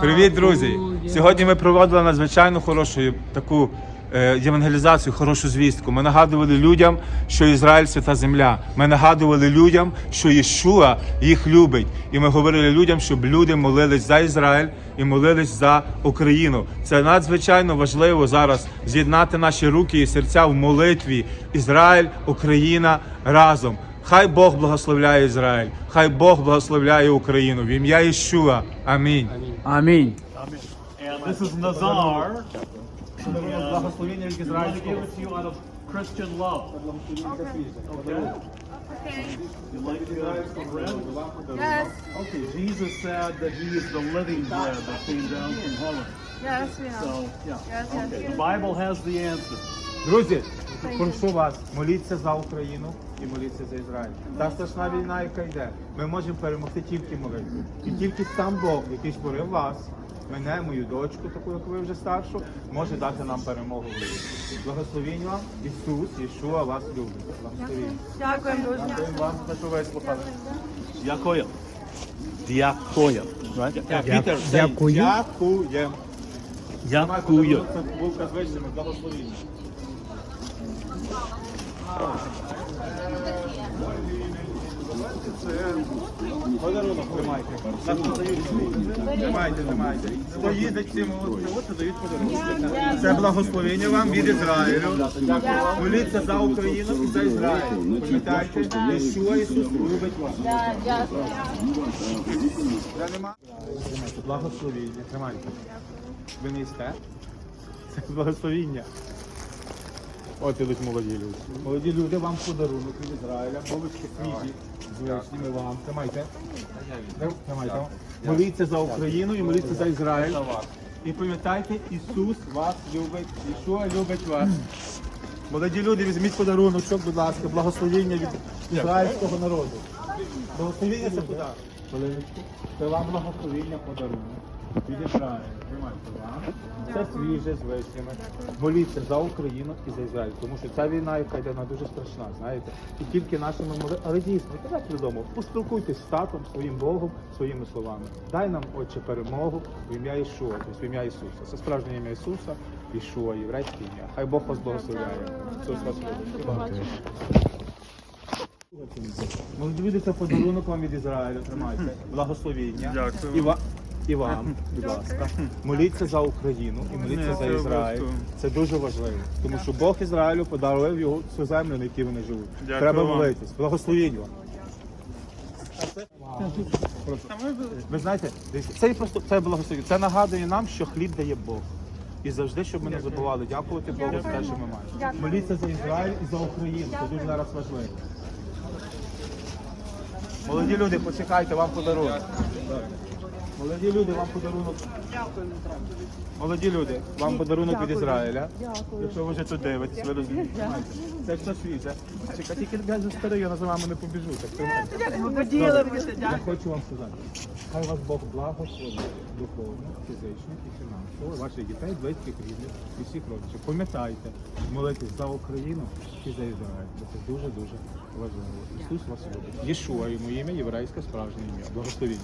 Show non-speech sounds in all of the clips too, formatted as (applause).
Привіт, друзі! Сьогодні ми проводили надзвичайно хорошу таку е, євангелізацію, хорошу звістку. Ми нагадували людям, що Ізраїль свята земля. Ми нагадували людям, що Єшуа їх любить. І ми говорили людям, щоб люди молились за Ізраїль і молились за Україну. Це надзвичайно важливо зараз з'єднати наші руки і серця в молитві. Ізраїль, Україна разом. Хай Бог благословляє Ізраїль, хай Бог благословляє Україну. В ім'я Єшуа. Амінь. Амінь. This is Nazar. Благословення від I want to give it to you out of Christian love. Okay? You like the bread? Yes, Okay, Jesus said that he is the living bread that came down from heaven. yes, we know. So, yeah. Yes, yes. The Bible has the answer. Друзі, прошу вас, моліться за Україну і моліться за Ізраїль. Та страшна війна, яка йде, ми можемо перемогти тільки молитвою. І тільки сам Бог, який створив вас, мене, мою дочку, таку як ви вже старшу, може дати нам перемогу в. Благословінь вам, Ісус, Єшуа вас любить. Благословінь. Дякуємо дуже. Дякую вам, за що вислухали. Дякую. Дякую. Yeah, Peter, say, Дякую. Дякуємо. Дякую. Це булка з вищими благословіння. Подарунок тримайте. Дають. Тримайте, тримайте. Подарунок. Це благословення вам від Ізраїлю. Моліться за Україну і за Ізраїль. Пам'ятайте, Єшуа Ісус любить вас. Благословіння. Тримайте. Ви не їсте? Це благословіння. От ідуть молоді люди. Молоді люди, вам подарунок від Ізраїля, булочки свіжі, звичними вам. Тримайте. Тримайте. Моліться за Україну і моліться за Ізраїль. І пам'ятайте, Ісус вас любить, Ішуа любить вас. Молоді люди, візьміть подарунок, будь ласка, благословіння від ізраїльського народу. Благословіння це куди? Це вам благословіння подарунок. Від Ізраїля. Це свіже з вишнями. Моліться за Україну і за Ізраїль, тому що ця війна, яка йде, вона дуже страшна, знаєте. І тільки нашими молитвами, але дійсно, давайте додому, поспілкуйтесь з татом, своїм Богом, своїми словами. Дай нам, Отче, перемогу в ім'я Ішуа, тобто в ім'я Ісуса. Це справжнє ім'я Ісуса, Ішуа, єврейське ім'я. Хай Бог вас благословляє. Ісус вас. Молоді подарунок вам від Ізраїлю. Тримайте. Благословіння. Дякую. І, вам, будь ласка. Моліться за Україну і моліться за Ізраїль. Це дуже важливо. Тому що Бог Ізраїлю подарував його цю землю, на якій вони живуть. Треба молитись. Благословінь вам. Ви знаєте, це просто це благословіння. Це нагадує нам, що хліб дає Бог. І завжди, щоб ми не забували, дякувати Богу за те, що ми маємо. Моліться за Ізраїль і за Україну. Це дуже зараз важливо. Молоді люди, почекайте, вам подарунок. Молоді люди, вам подарунок. Молоді люди, вам подарунок від Ізраїля. Якщо ви вже тут дивитесь, ви розумієте. Це все свіже. Чекайте, тільки я за старий, я за вами не побіжу. Так тримайте. Я хочу вам сказати, хай вас Бог благословить духовно, фізично і фінансово, ваших дітей, близьких, рідних і всіх родичів. Пам'ятайте, молитесь за Україну і за Ізраїль, бо це дуже-дуже важливо. Ісус вас любить. Єшуа, йому ім'я, єврейське справжнє ім'я. Благословіть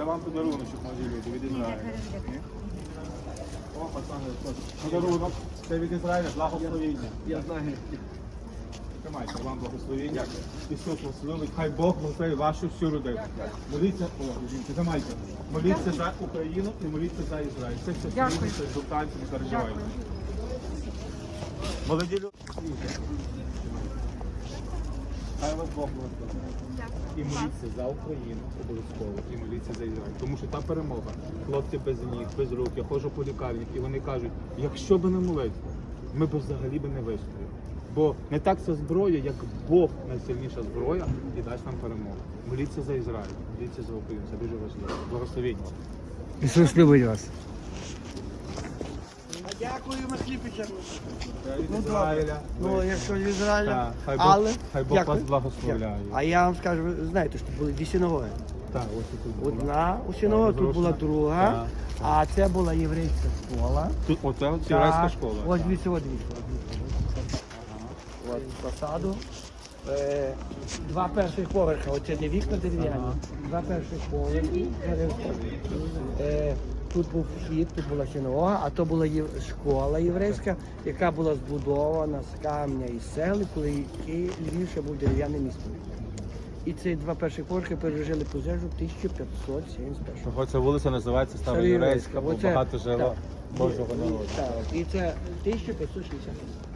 Це вам подарунок, молоді люди, від Ізраїля. О, пацани, подарунок. Це від Ізраїля, благословіння. Я знаю. Тримайте, вам благословіння. Ісус вас любить. Хай Бог благословить вашу всю родину. Моліться, о, жінки, тримайте. Моліться за Україну і моліться за Ізраїль. Це все спільно, це не переживайте. Молоді люди. Хай вас Бог. І моліться за Україну обов'язково, і моліться за Ізраїль. Тому що та перемога, хлопці без ніг, без рук, я ходжу по лікарні, і вони кажуть, якщо би не молитва, ми б взагалі би не вистояли. Бо не так це зброя, як Бог найсильніша зброя і дасть нам перемогу. Моліться за Ізраїль, моліться за Україну. Це дуже важливо. Благословіть. вас. Ісус любить вас. Від Ізраїля. Ну, якщо з Ізраїля, хай Бог, але хай Бог Дякую. вас благословляє. А я вам скажу, ви знаєте, що були дві синагоги. Так, ось тут було. Одна у синагоги, тут була друга, Так, а це була єврейська школа. Тут оце от єврейська Так. школа. Ось так. дивіться, ось дивіться. От е, два перших поверха, оце не вікна дерев'яні, два перших поверхи. Е, тут був вхід, тут була синагога, а то була школа єврейська, яка була збудована з камня і сели, коли Львів ще був дерев'яним містом. І ці два перші поверхи пережили пожежу 1571 року. ця вулиця називається Староєврейська, бо багато жило. Божого народу. Так, і це 1560.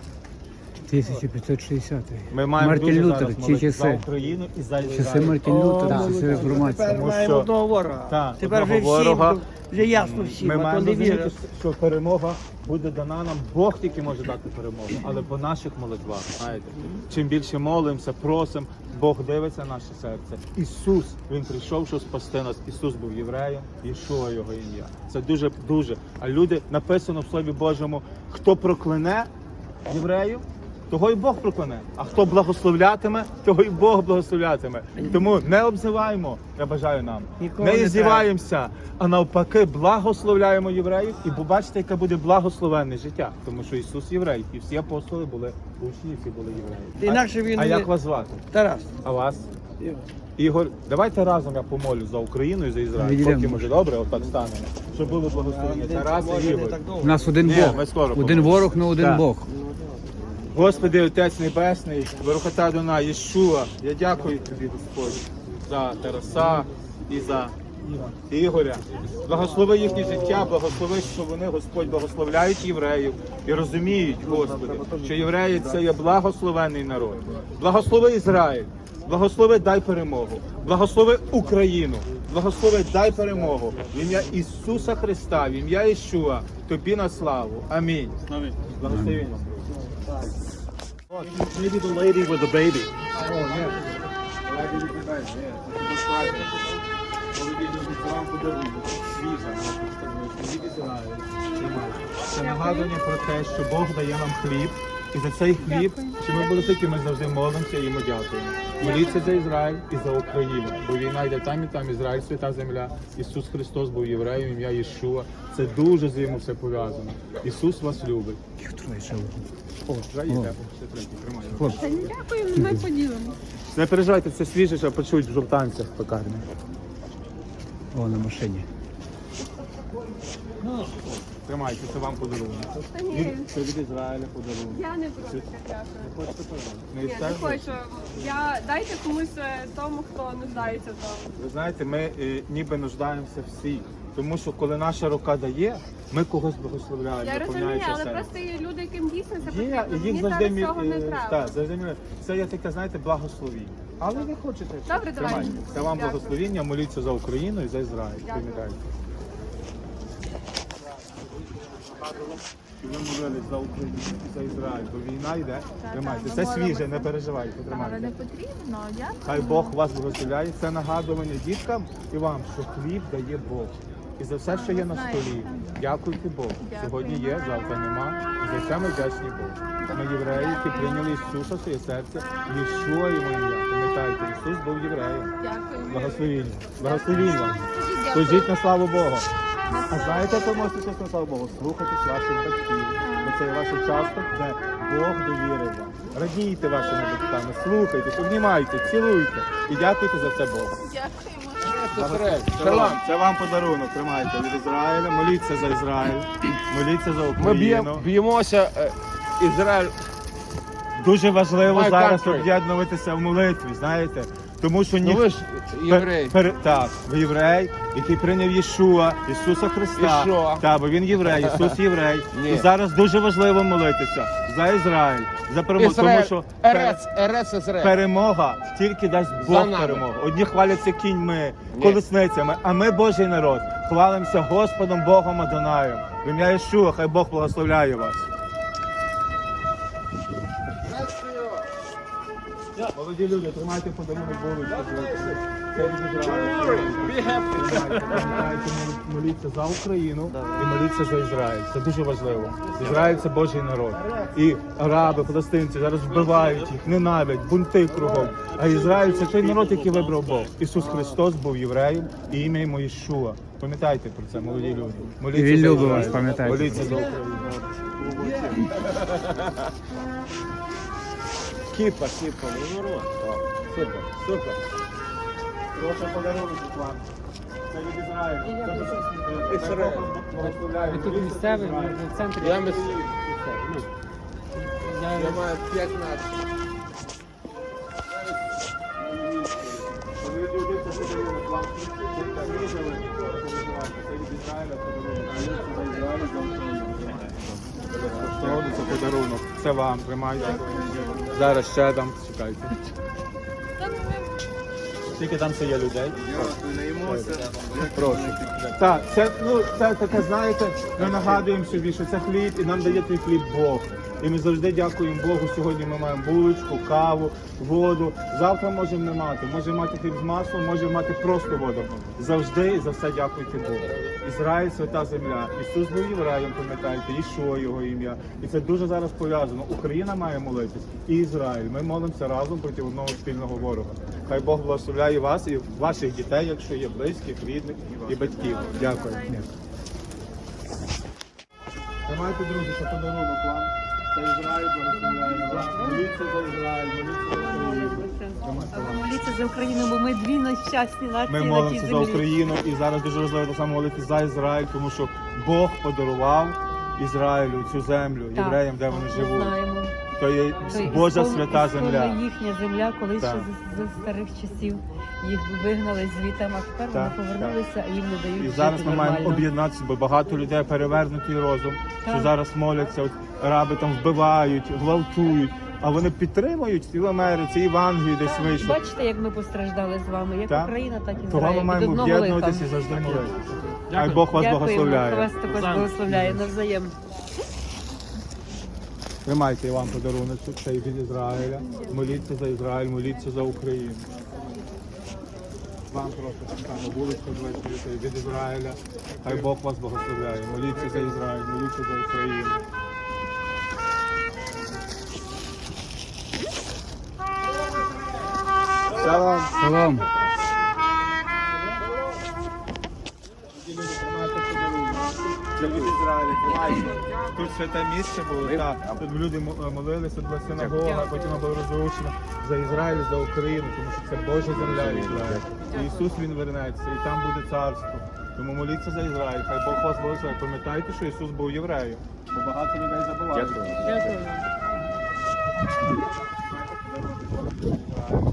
1560. Ми маємо Мартін дуже Лютер, зараз за. Україну і за Часи Ізраїль. Мартін Лютер, часи Тепер. Тому маємо що- одного ворога. Так, Тепер вже одного всі, ворога. вже ясно всім, Ми а то маємо не розуміти, що перемога буде дана нам. Бог тільки може дати перемогу, але по наших молитвах. Знаєте, чим більше молимося, просимо, Бог дивиться наше серце. Ісус, Він прийшов, щоб спасти нас. Ісус був євреєм, Ішуа його ім'я. Це дуже дуже. А люди написано в Слові Божому, хто прокляне євреїв. Того і Бог прокляне. А хто благословлятиме, того і Бог благословлятиме. Тому не обзиваємо, я бажаю нам. Нікого не здіваємося, а навпаки, благословляємо євреїв і побачите, яке буде благословенне життя. Тому що Ісус єврей, і всі апостоли були учні, всі були євреї. Інакше він а, а як вас звати? Тарас. А вас? Ігор, давайте разом я помолю за Україну і за Ізраїль. Поки може добре, отак станемо. Щоб було благословення. Тарас і Ігор. так. У нас один Ні, Бог. ми скоро Один поможемо. ворог, але один Так. Бог. Господи, Отець Небесний, Верхота Дона, Єшуа, я дякую тобі, Господь, за Тараса і за Ігоря. Благослови їхнє життя, благослови, що вони, Господь, благословляють євреїв і розуміють, Господи, що євреї це є благословений народ. Благослови Ізраїль, благослови дай перемогу, благослови Україну, благослови дай перемогу. В ім'я Ісуса Христа, в ім'я Ішуа, тобі на славу. Амінь. Благослови. Maybe the lady with the baby. Це нагадування про те, що Бог дає нам хліб, і за цей хліб, що ми були такі, ми завжди молимося і йому дякуємо. Моліться за Ізраїль і за Україну, бо війна йде там і там, Ізраїль, свята земля. Ісус Христос був євреєм, ім'я Єшуа. Це дуже з ним все пов'язано. Ісус вас любить. Та дякую, ми поділимо. Не переживайте, це свіже, що почують в жовтанцях в пекарні. о, на машині. Тримайте, це вам подарунок. Та ні, Це від Ізраїля подарунок. я не проти, дякую. Не Ні, не хочу. Я дайте комусь е, тому, хто нуждається тому. Ви знаєте, ми е, ніби нуждаємося всі. Тому що коли наша рука дає, ми когось благословляємо. Я розумію, але себе. просто є люди, яким дійсно це Є, потрібно. їх Мені завжди зараз мі- цього не е, треба. так, завжди мі- Це є таке, знаєте, благословіння. Але ви хочете. Добре, давай. Тримайте. Це вам Дякую. благословіння, моліться за Україну і за Ізраїль. Дякую. Пам'ятайте. Ви молились за Україну і за Ізраїль, бо війна йде. Тримайте. ми Це свіже, молимося. не переживайте, Але тримайте. не потрібно, дякую. Хай Бог вас благословляє. Це нагадування діткам і вам, що хліб дає Бог. І за все, що є на столі. Дякуйте Богу. Сьогодні є, завтра нема. І за це ми вдячні Богу. Ми євреї, які прийняли Ісуса в своє серце, Єшуа йому ім'я. Пам'ятайте, Ісус був євреєм. Благословіння. Благословіння. вам. Служіть на славу Богу. А знаєте, як ви можете служити на славу Богу? Слухайтесь ваших батьків. Бо це ваш участок, де Бог довірив вам. Радійте вашими батьками, слухайте, обнімайте, цілуйте і дякуйте за це Богу. Це вам, це вам подарунок. Тримайте від Ізраїля. Моліться за Ізраїль, моліться за Ми Україну. б'ємо- б'ємося. е, Ізраїль Дуже важливо My зараз country. об'єднуватися в молитві, знаєте. Тому що Ну ні... ви ж єврей. Пер- пер- так, ви єврей, який прийняв Єшуа, Ісуса Христа. Ішуа. Так, бо він єврей, Ісус єврей. (laughs) Ні. І зараз дуже важливо молитися за Ізраїль, за перемогу, тому що пер- Ерец, Ерец Ізраїль. перемога тільки дасть Бог нами. перемогу. Одні хваляться кіньми, Ні. колесницями, а ми, Божий народ, хвалимося Господом Богом Адонаєм. В ім'я Єшуа, хай Бог благословляє вас. Молоді люди, тримайте подарунок. Це Пам'ятайте, Моліться за Україну і моліться за Ізраїль. Це дуже важливо. Ізраїль це Божий народ. І араби, палестинці зараз вбивають їх, ненавидять, бунти кругом. А Ізраїль це той народ, який вибрав Бог. Ісус Христос був євреєм і ім'я йому Ішуа. Пам'ятайте про це, молоді люди. Моліться І за любить Ізраїль. Моліться за Україну. Кіпа, кіпа, ну нормально. О, Супер, супер. Прошу подарунок вам. Це від Ізраїлю. Це Ізраїль. Благословляю. Ви тут місцевий, ви в центрі. Я мис... Я- Я маю 15. Це подарунок вам. Це від Ізраїля. Це Ізраїля за Україну. Безкоштовно це подарунок. Це вам, тримайте. Зараз ще там, чекайте. Скільки там ще є людей? Прошу. Так, це, ну, це таке, знаєте, ми нагадуємо собі, що це хліб, і нам дає той хліб Бог. І ми завжди дякуємо Богу. Сьогодні ми маємо булочку, каву, воду. Завтра можемо не мати. Можемо мати хліб з маслом, можемо мати просто воду. Завжди і за все дякуйте Богу. Ізраїль свята земля. Ісус був євреєм, пам'ятаєте, Ішо його ім'я. І це дуже зараз пов'язано. Україна має молитись і Ізраїль. Ми молимося разом проти одного спільного ворога. Хай Бог благословляє вас і ваших дітей, якщо є близьких, рідних і батьків. Дякую. Тримайте, друзі, це подарунок вам. Це Ізраїль благословляємо вас. Моліться за Ізраїль, моліться за Україну. Моліться за Україну, бо ми дві нещасні нації Ми на молимося за землі. Україну і зараз дуже важливо так само молитися за Ізраїль, тому що Бог подарував Ізраїлю цю землю, Так, євреям, де вони живуть. знаємо. То є То Божа іскон- свята ісконно земля. їхня земля, колись Так. ще з, з старих часів їх вигнали звідти, а тепер Так, вони повернулися, а їм не дають І жити зараз ми маємо нормально. об'єднатися, бо багато людей перевернутий розум, що Так. зараз моляться, от раби там вбивають, гвалтують, а вони підтримують і в Америці, і в Англії десь вийшло. Бачите, як ми постраждали з вами, як Так. Україна, так і Того ми Ізраїль. Від маємо одного лиха. об'єднуватися і завжди молитися. Хай Бог вас Дякуємо, благословляє. вас також благословляє навзаєм. Тримайте вам подарунок, це від Ізраїля. Моліться за Ізраїль, моліться за Україну. Вам просто вуличка ввечері від Ізраїля. Хай Бог вас благословляє. Моліться за Ізраїль, моліться за Україну. Шалом. Шалом. Тут святе місце було, так. Тут люди молилися, була синагога, потім вона була розрушена за Ізраїль, за Україну, тому що це Божа земля Ізраїль. І Ісус він вернеться, і там буде царство. Тому моліться за Ізраїль, хай Бог вас благословить. Пам'ятайте, що Ісус був євреєм, бо багато людей забувають. Дякую.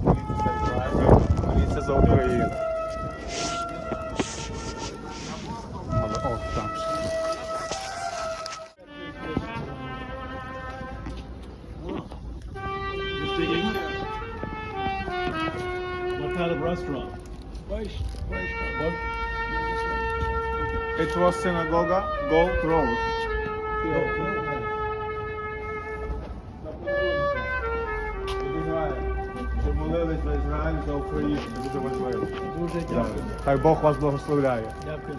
Моліться за Ізраїль, моліться за Україну. Kind of restaurant? What? It was synagogue, Gold Road. Від Ізраїля. Щоб молились за Ізраїль, за Україну. Це дуже важливо. Дуже дякую. Хай Бог вас благословляє. Дякую.